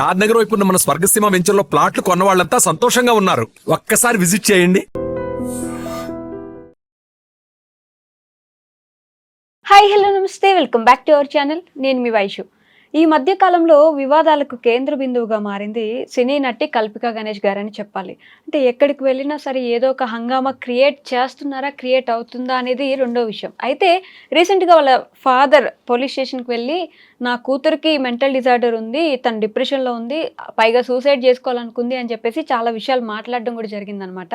షాద్ నగర్ వైపు ఉన్న మన స్వర్గసీమ వెంచర్లో ప్లాట్లు కొన్న వాళ్ళంతా సంతోషంగా ఉన్నారు. ఒక్కసారి విజిట్ చేయండి. హాయ్ హలో నమస్తే. Welcome back to our channel. నేను మీ వైషు. ఈ మధ్య కాలంలో వివాదాలకు కేంద్ర బిందువుగా మారింది సినీ నటి కల్పిక గణేష్ గారని చెప్పాలి. అంటే ఎక్కడికి వెళ్ళినా సరే ఏదో ఒక హంగామా క్రియేట్ చేస్తున్నారా క్రియేట్ అవుతుందా అనేది రెండో విషయం. అయితే రీసెంట్గా వాళ్ళ ఫాదర్ పోలీస్ స్టేషన్కి వెళ్ళి నా కూతురికి మెంటల్ డిజార్డర్ ఉంది తను డిప్రెషన్లో ఉంది పైగా సూసైడ్ చేసుకోవాలనుకుంది అని చెప్పేసి చాలా విషయాలు మాట్లాడడం కూడా జరిగిందనమాట.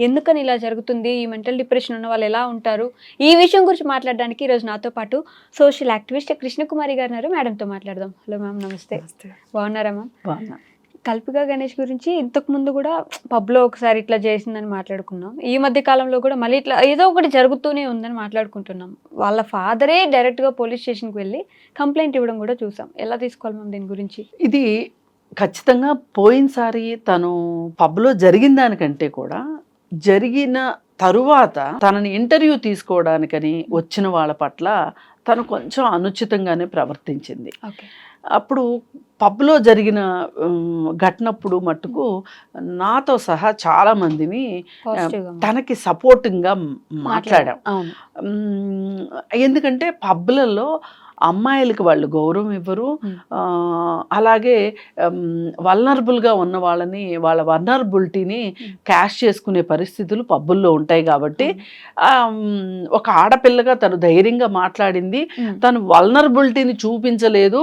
ఎందుకని ఇలా జరుగుతుంది? ఈ మెంటల్ డిప్రెషన్ ఉన్న వాళ్ళు ఎలా ఉంటారు? ఈ విషయం గురించి మాట్లాడడానికి ఈరోజు నాతో పాటు సోషల్ యాక్టివిస్ట్ కృష్ణకుమారి గారు ఉన్నారు. మేడంతో మాట్లాడదాం. హలో మ్యామ్ నమస్తే. బాగున్నారా మ్యామ్? బాగున్నా. కల్పిక గణేష్ గురించి ఇంతకు ముందు కూడా పబ్లో ఒకసారి ఇట్లా చేసిందని మాట్లాడుకున్నాం. ఈ మధ్య కాలంలో కూడా మళ్ళీ ఇట్లా ఏదో ఒకటి జరుగుతూనే ఉందని మాట్లాడుకుంటున్నాం. వాళ్ళ ఫాదరే డైరెక్ట్గా పోలీస్ స్టేషన్కి వెళ్ళి కంప్లైంట్ ఇవ్వడం కూడా చూసాం. ఎలా తీసుకోవాలి మ్యామ్ దీని గురించి? ఇది ఖచ్చితంగా పోయినసారి తను పబ్లో జరిగిన దానికంటే కూడా జరిగిన తరువాత తనని ఇంటర్వ్యూ తీసుకోవడానికని వచ్చిన వాళ్ళ పట్ల తను కొంచెం అనుచితంగానే ప్రవర్తించింది. ఓకే. అప్పుడు పబ్లో జరిగిన ఘటనప్పుడు మట్టుకు నాతో సహా చాలా మందిని తనకి సపోర్టింగ్గా మాట్లాడాం. ఎందుకంటే పబ్లలో అమ్మాయిలకి వాళ్ళు గౌరవం ఇవ్వరు అలాగే వల్నరబుల్గా ఉన్న వాళ్ళని వాళ్ళ వల్నరబిలిటీని. క్యాష్ చేసుకునే పరిస్థితులు పబ్బుల్లో ఉంటాయి కాబట్టి ఒక ఆడపిల్లగా తను ధైర్యంగా మాట్లాడింది. తను వల్నరబిలిటీని చూపించలేదు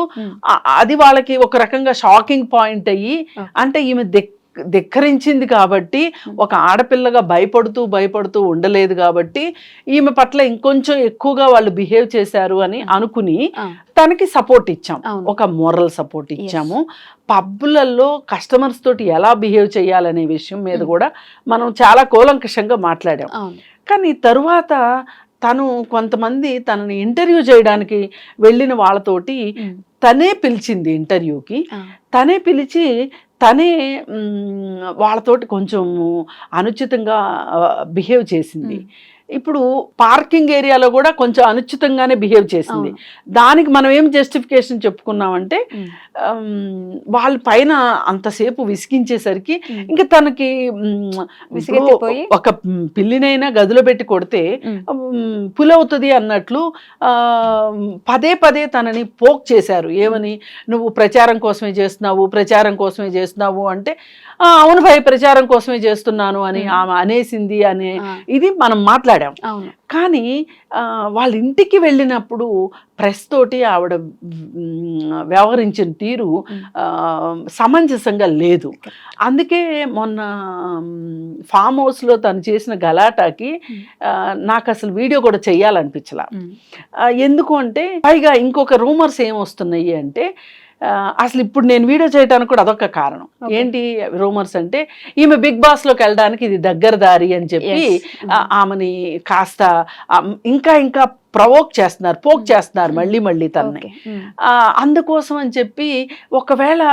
అది వాళ్ళకి ఒక రకంగా షాకింగ్ పాయింట్ అయ్యి. అంటే ఈమె దిక్ ధిక్కరించింది కాబట్టి ఒక ఆడపిల్లగా భయపడుతూ భయపడుతూ ఉండలేదు కాబట్టి ఈమె పట్ల ఇంకొంచెం ఎక్కువగా వాళ్ళు బిహేవ్ చేశారు అని అనుకుని తనకి సపోర్ట్ ఇచ్చాం. అవును. ఒక మోరల్ సపోర్ట్ ఇచ్చాము. పబ్బులలో కస్టమర్స్ తోటి ఎలా బిహేవ్ చేయాలనే విషయం మీద. కూడా మనం చాలా కూలంకషంగా మాట్లాడాం. కానీ తరువాత తను కొంతమంది తనని ఇంటర్వ్యూ చేయడానికి వెళ్ళిన వాళ్ళతోటి. తనే పిలిచింది ఇంటర్వ్యూకి తనే పిలిచి తనే వాళ్ళతోటి కొంచెం అనుచితంగా బిహేవ్ చేసింది. ఇప్పుడు పార్కింగ్ ఏరియాలో కూడా కొంచెం అనుచితంగానే బిహేవ్ చేసింది. దానికి మనం ఏం జస్టిఫికేషన్ చెప్పుకున్నామంటే వాళ్ళ పైన అంతసేపు విసిగించేసరికి. ఇంకా తనకి ఒక పిల్లినైనా గదిలో పెట్టి కొడితే పులవుతుంది అన్నట్లు పదే పదే తనని పోక్ చేశారు. ఏమని? నువ్వు ప్రచారం కోసమే చేస్తున్నావు ప్రచారం కోసమే చేస్తున్నావు అంటే "ఆ, అవును భయ్ ప్రచారం కోసమే చేస్తున్నాను అని. ఆమె అనేసింది అనే ఇది మనం మాట్లాడాం. కానీ వాళ్ళ ఇంటికి వెళ్ళినప్పుడు ప్రెస్ తోటి ఆవిడ వ్యవహరించిన తీరు సమంజసంగా లేదు. అందుకే మొన్న ఫామ్ హౌస్లో తను చేసిన గలాటాకి నాకు అసలు వీడియో కూడా చెయ్యాలనిపించలా. ఎందుకు అంటే పైగా ఇంకొక రూమర్స్ ఏం వస్తున్నాయి అంటే అసలు ఇప్పుడు నేను వీడియో చేయడానికి కూడా అదొక కారణం. ఏంటి రూమర్స్ అంటే ఈమె బిగ్ బాస్లోకి వెళ్ళడానికి ఇది దగ్గర దారి అని చెప్పి. ఆ, ఆమెని కాస్త ఇంకా ఇంకా ప్రవోక్ చేస్తున్నారు పోక్ చేస్తున్నారు మళ్ళీ మళ్ళీ తనని. ఆ, అందుకోసం అని చెప్పి ఒకవేళ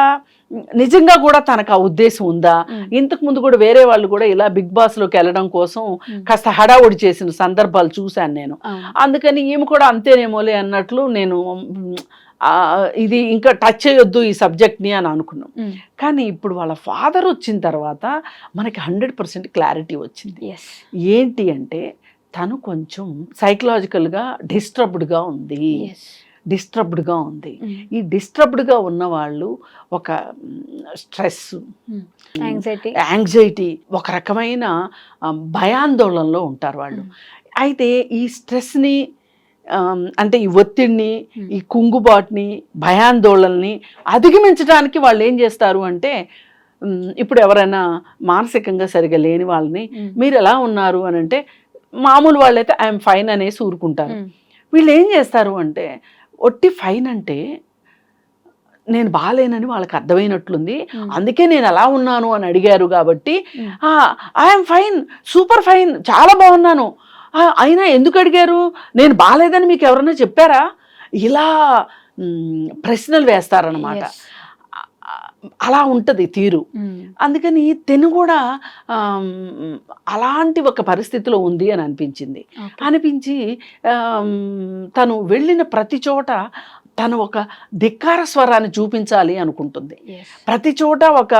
నిజంగా కూడా తనకు ఆ ఉద్దేశం ఉందా మ్. ఇంతకు ముందు కూడా వేరే వాళ్ళు కూడా ఇలా బిగ్ బాస్లోకి వెళ్ళడం కోసం మ్. కాస్త హడావుడి చేసిన సందర్భాలు చూశాను నేను. అందుకని ఈమె కూడా అంతేనేమోలే అన్నట్లు నేను ఇది ఇంకా టచ్ చేయొద్దు ఈ సబ్జెక్ట్ని అని అనుకున్నాం. కానీ ఇప్పుడు వాళ్ళ ఫాదర్ వచ్చిన తర్వాత మనకి హండ్రెడ్ పర్సెంట్ క్లారిటీ వచ్చింది. ఏంటి అంటే తను కొంచెం సైకలాజికల్గా డిస్టర్బ్డ్గా ఉంది. డిస్టర్బ్డ్గా ఉంది. ఈ డిస్టర్బ్డ్గా ఉన్న వాళ్ళు ఒక స్ట్రెస్. Anxiety. యాంగ్జైటీ ఒక రకమైన భయాందోళనలో ఉంటారు వాళ్ళు. అయితే ఈ స్ట్రెస్ని అంటే ఈ ఒత్తిడిని. ఈ కుంగుబాటుని భయాందోళనని అధిగమించడానికి వాళ్ళు ఏం చేస్తారు అంటే ఇప్పుడు ఎవరైనా మానసికంగా సరిగా లేని వాళ్ళని. మీరు ఎలా ఉన్నారు అని అంటే మామూలు వాళ్ళైతే ఐఎమ్ ఫైన్ అనేసి ఊరుకుంటారు. వీళ్ళు ఏం చేస్తారు అంటే ఒట్టి ఫైన్ అంటే నేను బాగాలేనని వాళ్ళకి అర్థమైనట్లుంది. అందుకే నేను ఎలా ఉన్నాను అని అడిగారు కాబట్టి. ఐఎమ్ ఫైన్ సూపర్ ఫైన్ చాలా బాగున్నాను "ఆ, అయినా ఎందుకు అడిగారు నేను బాగాలేదని మీకు ఎవరైనా చెప్పారా ఇలా ప్రశ్నలు వేస్తారనమాట. అలా ఉంటుంది తీరు. అందుకని తిను కూడా అలాంటి ఒక పరిస్థితిలో ఉంది అని అనిపించింది. అనిపించి తను వెళ్ళిన ప్రతి చోట తను ఒక ధిక్కార స్వరాన్ని చూపించాలి అనుకుంటుంది. ప్రతి చోట ఒక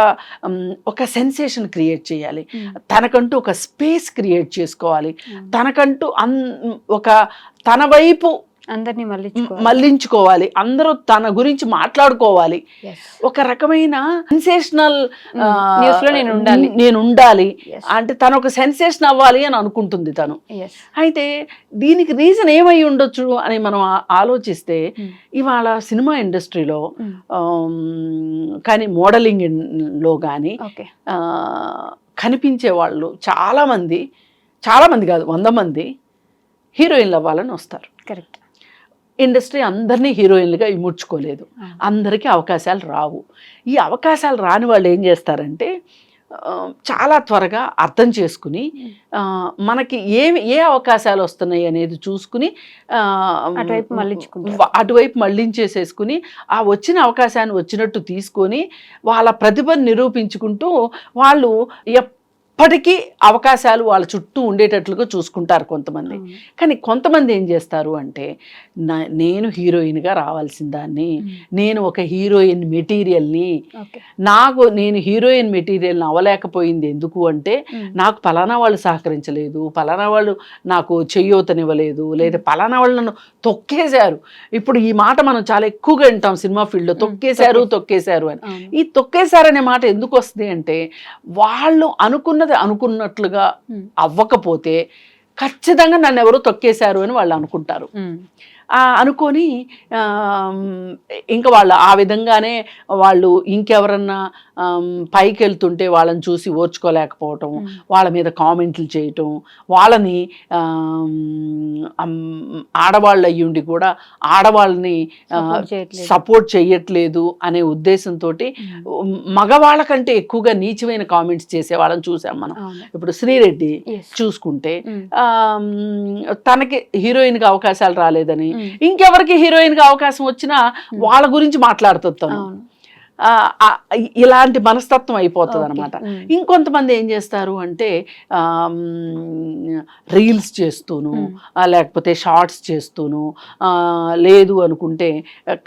ఒక సెన్సేషన్ క్రియేట్ చేయాలి Mm. తనకంటూ ఒక స్పేస్ క్రియేట్ చేసుకోవాలి Mm. తనకంటూ అన్ ఒక తన వైపు అందరినీ మళ్ళీ మళ్ళించుకోవాలి. అందరూ తన గురించి మాట్లాడుకోవాలి. ఒక రకమైన సెన్సేషనల్ నేను ఉండాలి. నేను ఉండాలి. అంటే తను ఒక సెన్సేషన్ అవ్వాలి అని అనుకుంటుంది తను. అయితే దీనికి రీజన్ ఏమై ఉండొచ్చు అని మనం ఆలోచిస్తే ఇవాళ సినిమా ఇండస్ట్రీలో కానీ మోడలింగ్లో కానీ కనిపించే వాళ్ళు చాలామంది చాలామంది కాదు వంద మంది హీరోయిన్లు అవ్వాలని వస్తారు. కరెక్ట్ ఇండస్ట్రీ అందరినీ హీరోయిన్లుగా ఇముడ్చుకోలేదు అందరికీ అవకాశాలు రావు. ఈ అవకాశాలు రాని వాళ్ళు ఏం చేస్తారంటే చాలా త్వరగా అర్థం చేసుకుని మనకి ఏ ఏ అవకాశాలు వస్తున్నాయి అనేది చూసుకుని అటువైపు మళ్ళించుకుంటారు. అటువైపు మళ్ళించేసేసుకుని ఆ వచ్చిన అవకాశాన్ని వచ్చినట్టు తీసుకొని వాళ్ళ ప్రతిభను నిరూపించుకుంటూ వాళ్ళు ఎప్పటికీ అవకాశాలు వాళ్ళ చుట్టూ ఉండేటట్లుగా చూసుకుంటారు కొంతమంది. కానీ కొంతమంది ఏం చేస్తారు అంటే నేను హీరోయిన్గా రావాల్సిన దాన్ని నేను ఒక హీరోయిన్ మెటీరియల్ని నాకు నేను హీరోయిన్ మెటీరియల్ని అవ్వలేకపోయింది ఎందుకు అంటే నాకు పలానా వాళ్ళు సహకరించలేదు పలానా వాళ్ళు నాకు చెయ్యూతనివ్వలేదు లేదా పలానా వాళ్ళు నన్ను తొక్కేశారు. ఇప్పుడు ఈ మాట మనం చాలా ఎక్కువగా వింటాం సినిమా ఫీల్డ్లో తొక్కేశారు తొక్కేశారు అని. ఈ తొక్కేశారనే మాట ఎందుకు వస్తుంది అంటే వాళ్ళు అనుకున్నది అనుకున్నట్లుగా అవ్వకపోతే ఖచ్చితంగా నన్ను ఎవరో తొక్కేశారు అని వాళ్ళు అనుకుంటారు. అనుకొని ఇంకా వాళ్ళు ఆ విధంగానే వాళ్ళు ఇంకెవరన్నా పైకి వెళ్తుంటే వాళ్ళని చూసి ఓర్చుకోలేకపోవటం వాళ్ళ మీద కామెంట్లు చేయటం వాళ్ళని ఆడవాళ్ళు అయ్యుండి కూడా ఆడవాళ్ళని. సపోర్ట్ చేయట్లేదు అనే ఉద్దేశంతో మగవాళ్ళ కంటే ఎక్కువగా నీచమైన కామెంట్స్ చేసే వాళ్ళని చూసాం మనం ఇప్పుడు శ్రీరెడ్డి. చూసుకుంటే తనకి హీరోయిన్గా అవకాశాలు రాలేదని. ఇంకెవరికి హీరోయిన్గా అవకాశం వచ్చినా వాళ్ళ గురించి ఆ, ఇలాంటి మనస్తత్వం అయిపోతుంది. అనమాట. ఇంకొంతమంది ఏం చేస్తారు అంటే రీల్స్ చేస్తూను లేకపోతే షార్ట్స్ చేస్తూను లేదు అనుకుంటే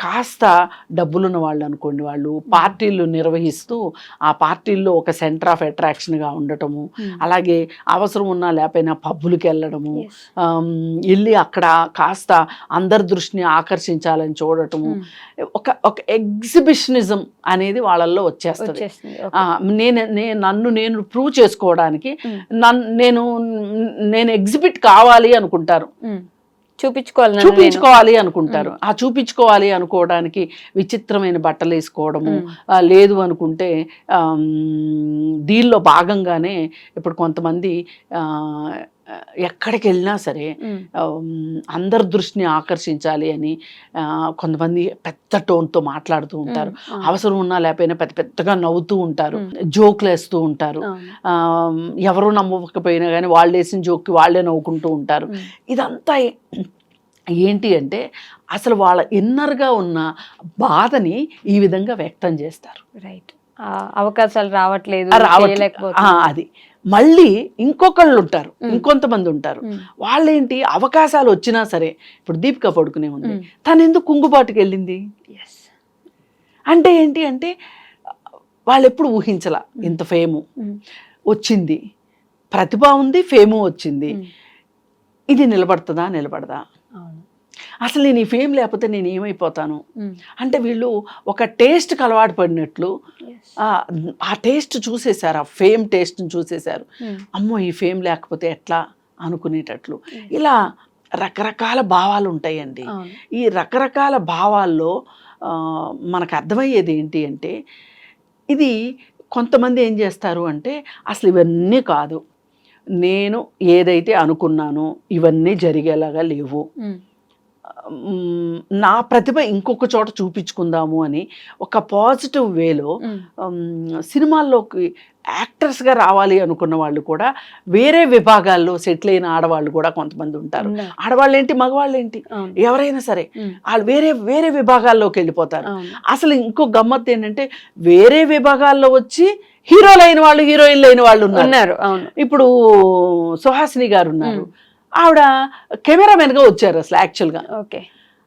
కాస్త డబ్బులున్న వాళ్ళు అనుకోండి వాళ్ళు పార్టీలు నిర్వహిస్తూ ఆ పార్టీల్లో ఒక సెంటర్ ఆఫ్ అట్రాక్షన్గా ఉండటము. అలాగే అవసరం ఉన్నా లేకపోయినా పబ్బులకి వెళ్ళడము వెళ్ళి అక్కడ కాస్త అందరి దృష్టిని ఆకర్షించాలని చూడటము. ఒక ఒక ఎగ్జిబిషనిజం అనేది వాళ్ళల్లో వచ్చేస్తుంది. నేను నేను నన్ను నేను ప్రూవ్ చేసుకోవడానికి. నన్ను నేను నేను ఎగ్జిబిట్ కావాలి అనుకుంటారు. చూపించుకోవాలి. చూపించుకోవాలి అనుకుంటారు. ఆ చూపించుకోవాలి అనుకోవడానికి విచిత్రమైన బట్టలు వేసుకోవడము లేదు అనుకుంటే దీనిలో భాగంగానే ఇప్పుడు కొంతమంది ఆ, ఎక్కడికి వెళ్ళినా సరే అందరి దృష్టిని ఆకర్షించాలి అని కొంతమంది పెద్ద టోన్తో మాట్లాడుతూ ఉంటారు. అవసరం ఉన్నా లేకపోయినా పెద్ద పెద్దగా నవ్వుతూ ఉంటారు. జోకులు వేస్తూ ఉంటారు ఎవరు నమ్మకపోయినా కానీ వాళ్ళు వేసిన జోక్కి వాళ్ళే నవ్వుకుంటూ ఉంటారు. ఇదంతా ఏంటి అంటే అసలు వాళ్ళ ఇన్నర్గా ఉన్న బాధని ఈ విధంగా వ్యక్తం చేస్తారు రైట్ ఆ, అవకాశాలు రావట్లేదు. అది మళ్ళీ ఇంకొకళ్ళు ఉంటారు. ఇంకొంతమంది ఉంటారు. వాళ్ళేంటి అవకాశాలు వచ్చినా సరే ఇప్పుడు దీపిక పడుకునే ఉంది. తను ఎందుకు కుంగుబాటుకి వెళ్ళింది. అంటే ఏంటి అంటే వాళ్ళు ఎప్పుడు ఊహించల ఇంత ఫేము. వచ్చింది ప్రతిభ ఉంది ఫేము వచ్చింది. ఇది నిలబడుతుందా నిలబడదా అసలు నేను ఈ ఫేమ్ లేకపోతే నేను ఏమైపోతాను. అంటే వీళ్ళు ఒక టేస్ట్కి అలవాటు పడినట్లు. ఆ టేస్ట్ చూసేశారు ఆ ఫేమ్ టేస్ట్ని చూసేశారు Mm. అమ్మో ఈ ఫేమ్ లేకపోతే ఎట్లా అనుకునేటట్లు Yes. ఇలా రకరకాల భావాలు ఉంటాయండి ఈ రకరకాల భావాల్లో మనకు అర్థమయ్యేది ఏంటి అంటే ఇది కొంతమంది ఏం చేస్తారు అంటే అసలు ఇవన్నీ కాదు నేను ఏదైతే అనుకున్నానో ఇవన్నీ జరిగేలాగా లేవు Mm. మ్, నా ప్రతిభ ఇంకొక చోట చూపించుకుందాము అని ఒక పాజిటివ్ వేలో. సినిమాల్లోకి యాక్టర్స్గా రావాలి అనుకున్న వాళ్ళు కూడా వేరే విభాగాల్లో సెటిల్ అయిన ఆడవాళ్ళు కూడా కొంతమంది ఉంటారు. ఆడవాళ్ళు ఏంటి మగవాళ్ళు ఏంటి ఎవరైనా సరే. వాళ్ళు వేరే వేరే విభాగాల్లోకి వెళ్ళిపోతారు. అసలు ఇంకో గమ్మత్ ఏంటంటే వేరే విభాగాల్లో వచ్చి హీరోలు అయిన వాళ్ళు హీరోయిన్లు అయిన వాళ్ళు ఉన్నారు. ఇప్పుడు సుహాసిని గారు ఉన్నారు. ఆవిడ కెమెరామెన్గా వచ్చారు అసలు యాక్చువల్గా ఓకే.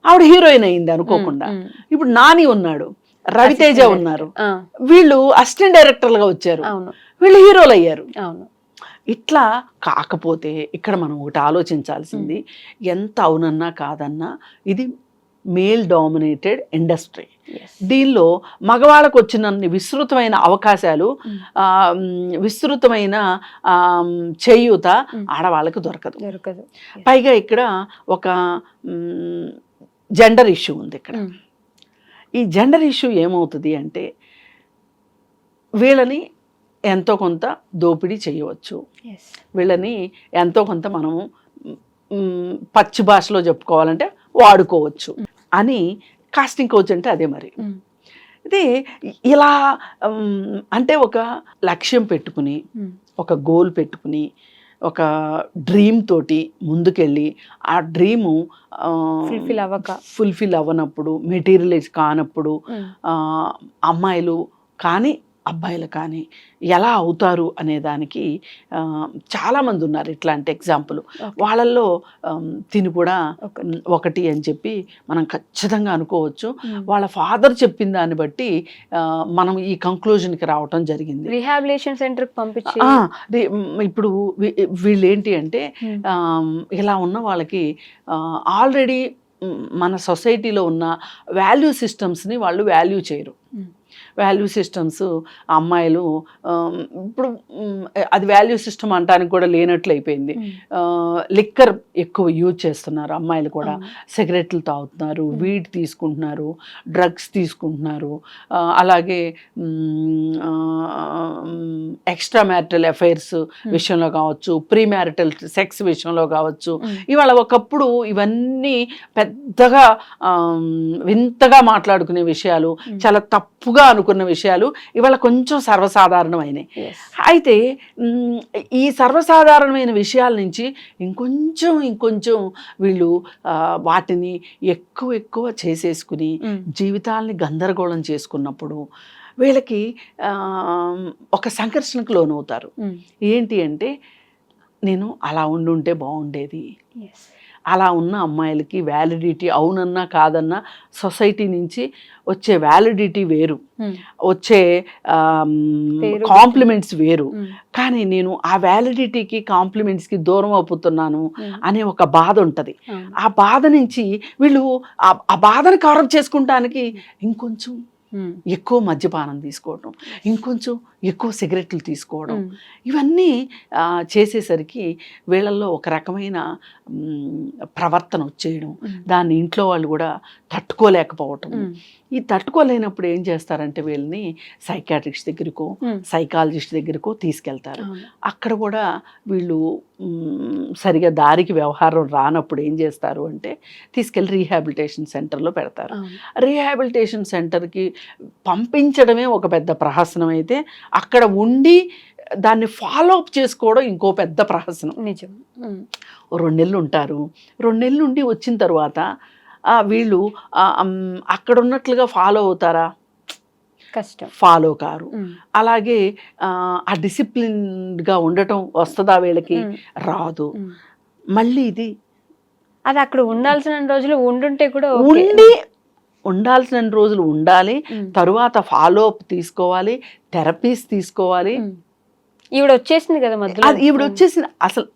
ఆవిడ హీరోయిన్ అయింది అనుకోకుండా. ఇప్పుడు నాని ఉన్నాడు రవితేజ ఉన్నారు. వీళ్ళు అసిస్టెంట్ డైరెక్టర్లుగా వచ్చారు. అవును. వీళ్ళు హీరోలు అయ్యారు అవును. ఇట్లా కాకపోతే ఇక్కడ మనం ఒకటి ఆలోచించాల్సింది ఎంత అవునన్నా కాదన్నా ఇది మేల్ డామినేటెడ్ ఇండస్ట్రీ. దీనిలో మగవాళ్ళకు వచ్చినన్ని విస్తృతమైన అవకాశాలు విస్తృతమైన చేయూత. ఆడవాళ్ళకు దొరకదు. దొరకదు. పైగా ఇక్కడ ఒక జెండర్ ఇష్యూ ఉంది ఇక్కడ. ఈ జెండర్ ఇష్యూ ఏమవుతుంది అంటే వీళ్ళని ఎంతో కొంత దోపిడీ చేయవచ్చు. వీళ్ళని ఎంతో కొంత మనము పచ్చి భాషలో చెప్పుకోవాలంటే వాడుకోవచ్చు. అని కాస్టింగ్ కోచ్ అంటే అదే మరి. ఇది ఇలా అంటే ఒక లక్ష్యం పెట్టుకుని ఒక గోల్ పెట్టుకుని ఒక డ్రీమ్ తోటి ముందుకెళ్ళి ఆ డ్రీము Fulfill అవ్వక. ఫుల్ఫిల్ అవ్వనప్పుడు మెటీరియలైజ్ కానప్పుడు అమ్మాయిలు కానీ అబ్బాయిలు కానీ ఎలా అవుతారు అనే దానికి చాలామంది ఉన్నారు ఇట్లాంటి ఎగ్జాంపుల్. వాళ్ళల్లో తిని కూడా ఒకటి. అని చెప్పి మనం ఖచ్చితంగా అనుకోవచ్చు. వాళ్ళ ఫాదర్ చెప్పిన దాన్ని బట్టి మనం ఈ కంక్లూజన్కి రావటం జరిగింది రీహాబిలేషన్ సెంటర్కి పంపించి ఇప్పుడు వీ- వీళ్ళు ఏంటి అంటే ఇలా ఉన్న వాళ్ళకి ఆల్రెడీ మన సొసైటీలో ఉన్న వాల్యూ సిస్టమ్స్ని వాళ్ళు వాల్యూ చేయరు వాల్యూ సిస్టమ్స్ అమ్మాయిలు ఇప్పుడు అది వాల్యూ సిస్టమ్ అంటానికి కూడా లేనట్లు అయిపోయింది. లిక్కర్ ఎక్కువ యూజ్ చేస్తున్నారు అమ్మాయిలు కూడా. సిగరెట్లు తాగుతున్నారు. వీడ్ తీసుకుంటున్నారు డ్రగ్స్ తీసుకుంటున్నారు. అలాగే ఎక్స్ట్రా మ్యారిటల్ అఫైర్స్ విషయంలో కావచ్చు ప్రీ మ్యారిటల్ సెక్స్ విషయంలో కావచ్చు. ఇవాళ ఒకప్పుడు ఇవన్నీ పెద్దగా వింతగా మాట్లాడుకునే విషయాలు. చాలా తప్పుగా అనుకున్న విషయాలు ఇవాళ కొంచెం సర్వసాధారణమైనవి. అయితే ఈ సర్వసాధారణమైన విషయాల నుంచి ఇంకొంచెం ఇంకొంచెం వీళ్ళు వాటిని ఎక్కువ ఎక్కువ చేసేసుకుని జీవితాల్ని గందరగోళం చేసుకున్నప్పుడు వీళ్ళకి ఒక సంఘర్షణకు లోనవుతారు. ఏంటి అంటే నేను అలా ఉండుంటే బాగుండేది yes. అలా ఉన్న అమ్మాయిలకి వ్యాలిడిటీ అవునన్నా కాదన్నా సొసైటీ నుంచి వచ్చే వ్యాలిడిటీ వేరు. వచ్చే కాంప్లిమెంట్స్ వేరు. కానీ నేను ఆ వ్యాలిడిటీకి కాంప్లిమెంట్స్కి దూరం అవుతున్నాను అనే ఒక బాధ ఉంటుంది. ఆ బాధ నుంచి వీళ్ళు ఆ బాధను కవరప్ చేసుకుంటానికి ఇంకొంచెం ఎక్కువ మద్యపానం తీసుకోవడం ఇంకొంచెం ఎక్కువ సిగరెట్లు తీసుకోవడం ఉమ్, ఇవన్నీ చేసేసరికి వీళ్ళల్లో ఒక రకమైన ప్రవర్తన వచ్చేయడం. ఉమ్, దాన్ని ఇంట్లో వాళ్ళు కూడా తట్టుకోలేకపోవటం. ఈ తట్టుకోలేనప్పుడు ఏం చేస్తారంటే వీళ్ళని సైకాట్రిస్ట్ దగ్గరకో సైకాలజిస్ట్ దగ్గరకో తీసుకెళ్తారు. అక్కడ కూడా వీళ్ళు సరిగా దారికి వ్యవహారం రానప్పుడు ఏం చేస్తారు అంటే తీసుకెళ్ళి రీహాబిలిటేషన్ సెంటర్లో పెడతారు. రీహాబిలిటేషన్ సెంటర్కి పంపించడమే ఒక పెద్ద ప్రహసనం అయితే అక్కడ ఉండి దాన్ని ఫాలో అప్ చేసుకోవడం ఇంకో పెద్ద ప్రహసనం. నిజం. రెండు నెలలు ఉంటారు. రెండు నెలలు ఉండి వచ్చిన తర్వాత వీళ్ళు అక్కడ ఉన్నట్లుగా ఫాలో అవుతారా? ఫాలో కారు. అలాగే ఆ, డిసిప్లిన్గా ఉండటం వస్తుందా వీళ్ళకి? రాదు. మళ్ళీ ఇది అది అక్కడ ఉండాల్సిన రోజులు ఉండుంటే కూడా. ఉండి ఉండాల్సిన రోజులు ఉండాలి. తరువాత ఫాలో అప్ తీసుకోవాలి థెరపీస్ తీసుకోవాలి. ఈవిడ వచ్చేసింది కదా మధ్యలో? ఈవిడ వచ్చేసిన అసలు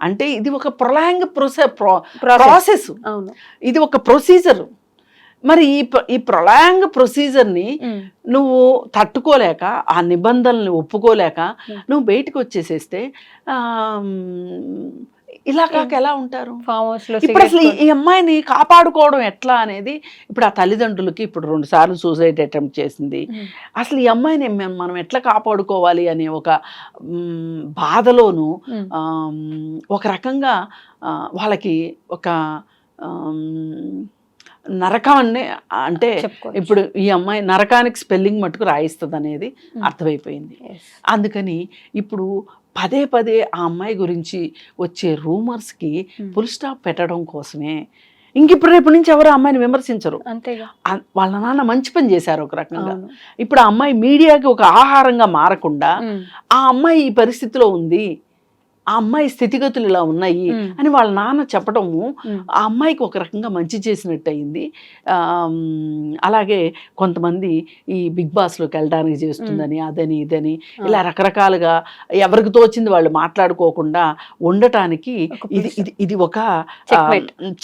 అంటే ఇది ఒక ప్రొలాంగ్ ప్రొసె. ప్రాసెస్. అవును. ఇది ఒక ప్రొసీజర్. మరి ఈ ఈ ప్రొలాంగ్ ప్రొసీజర్ని నువ్వు తట్టుకోలేక ఆ నిబంధనల్ని ఒప్పుకోలేక. నువ్వు బయటకు వచ్చేసేస్తే ఇలా కాక ఎలా ఉంటారు? ఇప్పుడు అసలు ఈ- అమ్మాయిని కాపాడుకోవడం ఎట్లా అనేది ఇప్పుడు ఆ తల్లిదండ్రులకి ఇప్పుడు రెండు సార్లు సూసైడ్ అటెంప్ట్ చేసింది. అసలు ఈ అమ్మాయిని మనం- ఎట్లా కాపాడుకోవాలి అనే ఒక బాధలోను ఒక రకంగా వాళ్ళకి ఒక నరకం అనే అంటే. ఇప్పుడు ఈ అమ్మాయి నరకానికి స్పెల్లింగ్ మటుకు రాయిస్తుంది అనేది. అర్థమైపోయింది. అందుకని ఇప్పుడు పదే పదే ఆ అమ్మాయి గురించి వచ్చే రూమర్స్కి. ఫుల్ స్టాప్ పెట్టడం కోసమే ఇంక ఇప్పుడు రేపు నుంచి ఎవరు అమ్మాయిని విమర్శించరు వాళ్ళ నాన్న మంచి పని చేశారు ఒక రకంగా ఇప్పుడు ఆ అమ్మాయి మీడియాకి ఒక ఆహారంగా మారకుండా ఆ అమ్మాయి ఈ పరిస్థితిలో ఉంది ఆ అమ్మాయి స్థితిగతులు ఇలా ఉన్నాయి. అని వాళ్ళ నాన్న చెప్పడము. ఆ అమ్మాయికి ఒక రకంగా మంచి చేసినట్టు అయింది అలాగే కొంతమంది ఈ బిగ్ బాస్లోకి వెళ్ళడానికి చేస్తుందని అదని ఇదని ఇలా రకరకాలుగా ఎవరికి తోచింది వాళ్ళు మాట్లాడుకోకుండా ఉండటానికి ఇది. ఇది ఇది ఒక.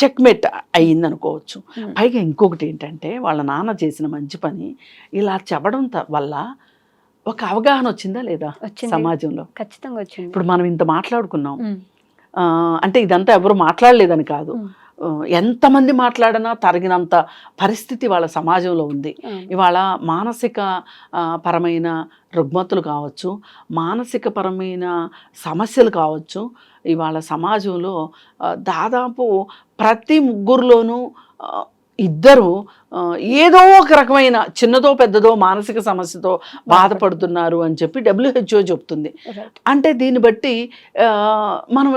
చెక్మెట్ అయ్యింది అనుకోవచ్చు. పైగా ఇంకొకటి ఏంటంటే వాళ్ళ నాన్న చేసిన మంచి పని ఇలా చెప్పడం వల్ల ఒక అవగాహన వచ్చిందా లేదా. సమాజంలో? ఖచ్చితంగా వచ్చింది. ఇప్పుడు మనం ఇంత మాట్లాడుకున్నాం. అంటే ఇదంతా ఎవరు మాట్లాడలేదని కాదు. ఎంతమంది మాట్లాడినా తరిగినంత పరిస్థితి వాళ్ళ సమాజంలో ఉంది. ఇవాళ మానసిక పరమైన రుగ్మతులు కావచ్చు మానసిక పరమైన సమస్యలు కావచ్చు ఇవాళ సమాజంలో దాదాపు ప్రతి ముగ్గురులోనూ ఇద్దరు ఏదో ఒక రకమైన చిన్నదో పెద్దదో మానసిక సమస్యతో బాధపడుతున్నారు అని చెప్పి డబ్ల్యూహెచ్ఓ చెప్తుంది. అంటే దీన్ని బట్టి మనం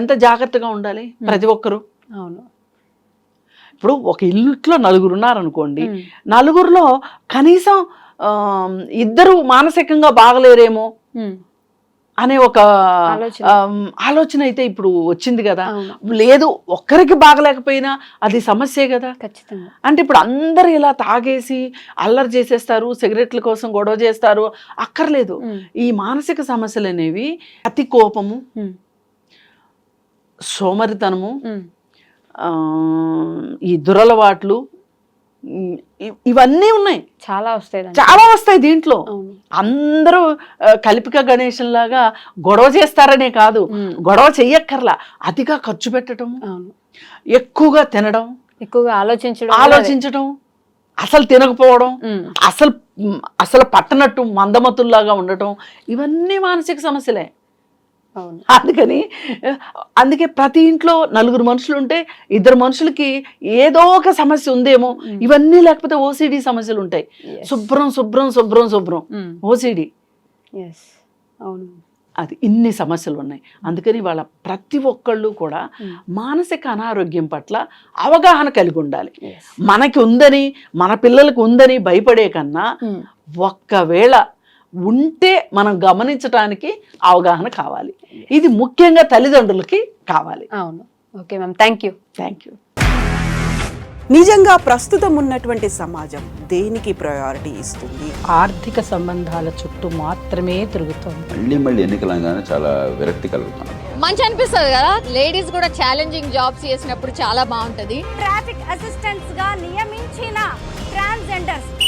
ఎంత జాగ్రత్తగా ఉండాలి ప్రతి ఒక్కరు? అవును. ఇప్పుడు ఒక ఇంట్లో నలుగురు ఉన్నారనుకోండి ఉమ్, నలుగురిలో కనీసం ఇద్దరు మానసికంగా బాగలేరేమో? ఉమ్, అనే ఒక ఆలోచన. అయితే ఇప్పుడు వచ్చింది కదా. లేదు ఒక్కరికి బాగలేకపోయినా అది సమస్యే కదా. ఖచ్చితంగా. అంటే ఇప్పుడు అందరూ ఇలా తాగేసి అల్లరి చేసేస్తారు సిగరెట్ల కోసం గొడవ చేస్తారు అక్కర్లేదు. ఈ మానసిక సమస్యలు అనేవి అతి కోపము సోమరితనము ఈ దురలవాట్లు ఇవన్నీ ఉన్నాయి. చాలా వస్తాయి. చాలా వస్తాయి దీంట్లో. అందరూ కల్పిక గణేశం లాగా గొడవ చేస్తారనే కాదు. గొడవ చెయ్యక్కర్లా. అతిగా ఖర్చు పెట్టడం ఎక్కువగా తినడం. ఎక్కువగా ఆలోచించడం ఆలోచించడం. అసలు తినకపోవడం. అసలు అసలు పట్టనట్టు మందమతుల్లాగా ఉండటం. ఇవన్నీ మానసిక సమస్యలే. అందుకని అందుకే ప్రతి ఇంట్లో నలుగురు మనుషులు ఉంటే ఇద్దరు మనుషులకి ఏదో ఒక సమస్య ఉందేమో ఇవన్నీ లేకపోతే ఓసిడి సమస్యలు ఉంటాయి. శుభ్రం శుభ్రం శుభ్రం శుభ్రం. OCD yes. అవును. అది ఇన్ని సమస్యలు ఉన్నాయి అందుకని వాళ్ళ ప్రతి ఒక్కళ్ళు కూడా మానసిక అనారోగ్యం పట్ల అవగాహన కలిగి ఉండాలి. మనకి ఉందని మన పిల్లలకు ఉందని భయపడే కన్నా ఒక్కవేళ ఉంటే మనం గమనించడానికి అవగాహన కావాలి. ఇది ముఖ్యంగా తల్లిదండ్రులకి కావాలి. అవును. Okay ma'am. Thank you. Thank you. నిజంగా ప్రస్తుతం ఉన్నటువంటి సమాజం దేనికి ప్రయారిటీ ఇస్తుంది? ఆర్థిక సంబంధాల చుట్టూ మాత్రమే తిరుగుతోంది. మళ్ళీ మళ్ళీ ఎన్నికలంగానే చాలా విరక్తి మంచి అనిపిస్తుంది కదా? లేడీస్ కూడా ఛాలెంజింగ్ జాబ్స్ చేసినప్పుడు చాలా బాగుంటది. ట్రాఫిక్ అసిస్టెంట్స్గా నియమించిన ట్రాన్స్జెండర్స్